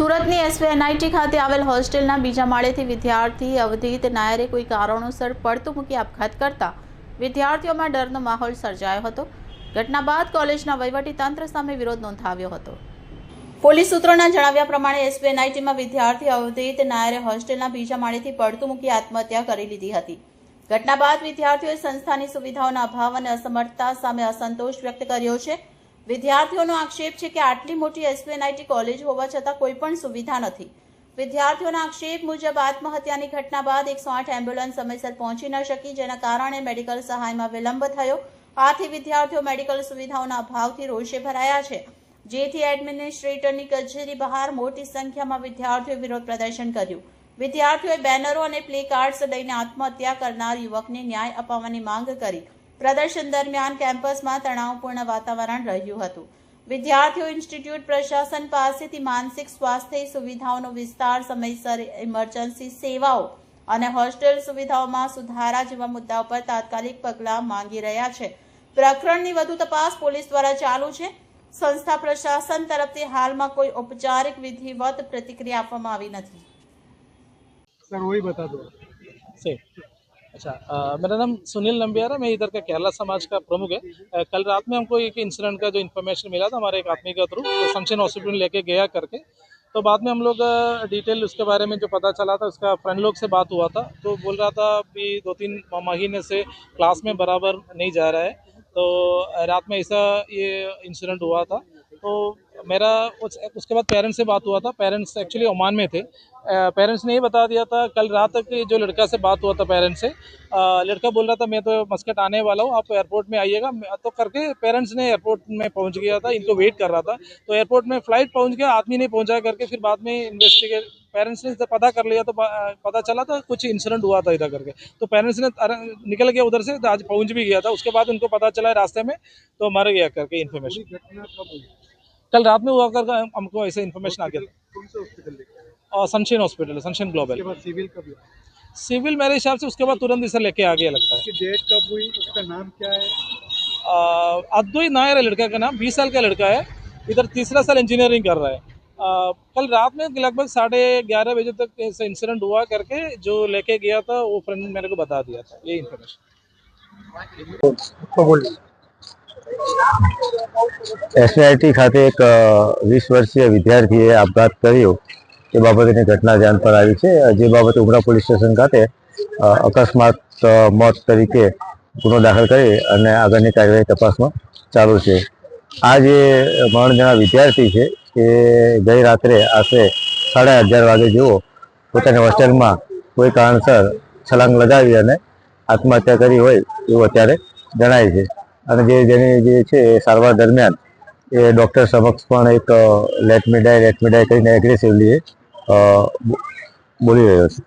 સુરતની એસવીએનઆઈટી ખાતે આવેલ હોસ્ટેલના બીજા માળેથી વિદ્યાર્થી અવધિત નાયરે કોઈ કારણોસર પડતું મૂકી આપઘાત કરતા વિદ્યાર્થીઓમાં ડરનો માહોલ સર્જાયો હતો. ઘટના બાદ કોલેજના તંત્ર સામે વિરોધ નોંધાવ્યો હતો. પોલીસ સૂત્રોના જણાવ્યા પ્રમાણે એસવીએનઆઈટીમાં વિદ્યાર્થી અવધિત નાયરે હોસ્ટેલના બીજા માળેથી પડતું મૂકી આત્મહત્યા કરી લીધી હતી. ઘટના બાદ વિદ્યાર્થીઓએ સંસ્થાની સુવિધાઓના અભાવ અને અસમર્થતા સામે અસંતોષ વ્યક્ત કર્યો છે. વિદ્યાર્થીઓનો આક્ષેપ છે કે આટલી મોટી એસપીએનઆઈટી કોલેજ હોવા છતાં કોઈ પણ સુવિધા નથી. વિદ્યાર્થીઓના આક્ષેપ મુજબ આત્મહત્યાની ઘટના બાદ એકસો આઠ એમ્બ્યુલન્સ સમયસર પહોંચી ન શકી, જેના કારણે મેડિકલ સહાયમાં વિલંબ થયો. આથી વિદ્યાર્થીઓ મેડિકલ સુવિધાઓના અભાવથી રોષે ભરાયા છે. જેથી એડમિનિસ્ટ્રેટરની કચેરી બહાર મોટી સંખ્યામાં વિદ્યાર્થીઓએ વિરોધ પ્રદર્શન કર્યું. વિદ્યાર્થીઓએ બેનરો અને પ્લે કાર્ડ્સ લઈને આત્મહત્યા કરનાર યુવકને ન્યાય અપાવવાની માંગ કરી. પ્રદર્શન દરમિયાન કેમ્પસમાં તણાવપૂર્ણ વાતાવરણ રહ્યું હતું. વિદ્યાર્થીઓ ઇન્સ્ટિટ્યૂટ પ્રશાસન પાસેથી માનસિક સ્વાસ્થ્ય સુવિધાઓનો વિસ્તાર સમયસર ઇમરજન્સી સેવાઓ અને હોસ્ટેલ સુવિધાઓમાં સુધારા જેવા મુદ્દા પર તાત્કાલિક પગલાં માંગી રહ્યા છે. પ્રકરણની વધુ તપાસ પોલીસ દ્વારા ચાલુ છે. સંસ્થા પ્રશાસન તરફથી હાલમાં કોઈ ઔપચારિક વિધિવત પ્રતિક્રિયા આપવામાં આવી નથી. સર વહી બતા દો अच्छा अ, मेरा नाम सुनील नंबियार मैं इधर का केरला समाज का प्रमुख है। अ, कल रात में हमको एक इंसिडेंट का जो इन्फॉर्मेशन मिला था हमारे एक आदमी के थ्रू तो हॉस्पिटल लेके गया करके। तो बाद में हम लोग डिटेल उसके बारे में जो पता चला था उसका फ्रेंड लोग से बात हुआ था। तो बोल रहा था कि दो तीन महीने से क्लास में बराबर नहीं जा रहा है। तो रात में ऐसा ये इंसिडेंट हुआ था। तो मेरा उस, उसके बाद पेरेंट्स से बात हुआ था। पेरेंट्स एक्चुअली ओमान में थे। पेरेंट्स ने ये बता दिया था कल रात तक जो लड़का से बात हुआ था पेरेंट्स से लड़का बोल रहा था मैं तो मस्कट आने वाला हूँ आप एयरपोर्ट में आइएगा। तो करके पेरेंट्स ने एयरपोर्ट में पहुँच गया था इनको वेट कर रहा था। तो एयरपोर्ट में फ़्लाइट पहुँच गया आदमी नहीं पहुँचा करके फिर बाद में इन्वेस्टिगेट पेरेंट्स ने पता कर लिया तो पता चला था कुछ इंसिडेंट हुआ था इधर करके। तो पेरेंट्स ने निकल गया उधर से तो आज पहुँच भी गया था उसके बाद उनको पता चला रास्ते में तो मर गया करके इन्फॉर्मेशन कल रात में हुआ कर हमको ऐसे इन्फॉर्मेशन आ गया कौन से हॉस्पिटल सनशाइन ग्लोबल सिविल कब सिविल मेरे हिसाब से उसके बाद तुरंत इसे लेके आ गया लगता है। डेट कब हुई? उसका नाम क्या है? अ, अद्वैत नायर है लड़का का नाम बीस साल का लड़का है। इधर तीसरा साल इंजीनियरिंग कर रहा है। अ, कल रात में लगभग साढ़े ग्यारह बजे तक ऐसा इंसिडेंट हुआ करके जो लेके गया था वो फ्रेंड मेरे को बता दिया था ये इन्फॉर्मेशन तो बोलिए। એસઆઈટી ખાતે એક વીસ વર્ષીય વિદ્યાર્થીએ આપઘાત કર્યો. તે બાબતેની ઘટના ધ્યાન પર આવી છે. જે બાબતે ઉમરા પોલીસ સ્ટેશન ખાતે અકસ્માત મોત તરીકે ગુનો દાખલ કરી અને આગળની કાર્યવાહી તપાસમાં ચાલુ છે. આ જે મરણ જણા વિદ્યાર્થી છે, એ ગઈ રાત્રે આશરે સાડા અગિયાર વાગે જેવો પોતાની હોસ્ટેલમાં કોઈ કારણસર છલાંગ લગાવી અને આત્મહત્યા કરી હોય એવું અત્યારે જણાય છે. અને જે જેની જે છે એ સારવાર દરમિયાન એ ડૉક્ટર સમક્ષ પણ એક લેટ મી ડાય લેટમી ડાય કરીને એગ્રેસિવલી બોલી રહ્યો છે.